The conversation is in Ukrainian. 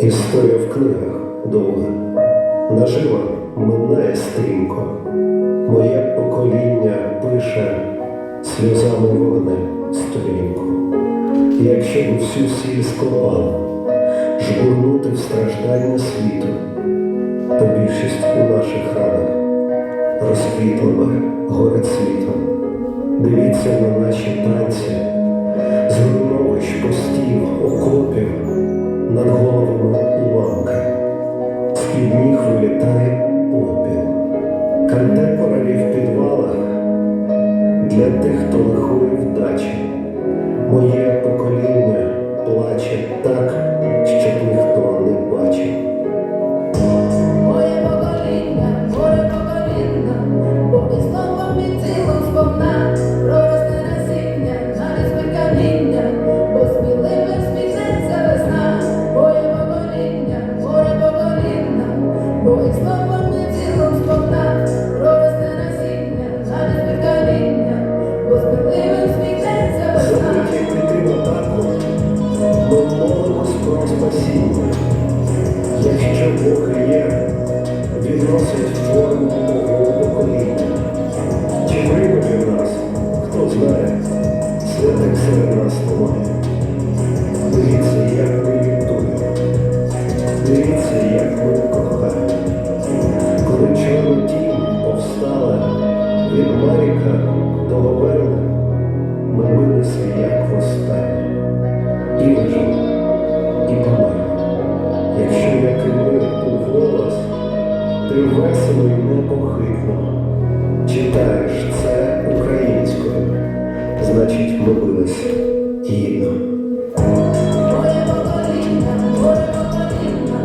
Історія в книгах довга, нажива минає стрімко. Моє покоління пише сльозами вогнем сторінку. Якщо б всю сіль скопали, жбурнути в страждання світу, то більшість у наших ранах розквітла би горе світом. Дивіться на наші танці, зруйновищ постів, окопів, Контемпорарі королів підвалах для тих, хто лихої вдачі. Моє про спасіння. Якщо Бог є, відносить форму мого покоління. Чи він нас, хто знає, святих серед нас немає. Дивіться, як ми лютуємо. Дивіться, як ми кохаємо. Коли чорна тінь повстала від Маріка до Говерли, весело і непохитно. Читаєш це українською, значить, молилась тіно. Твоє покоління, твоє покоління,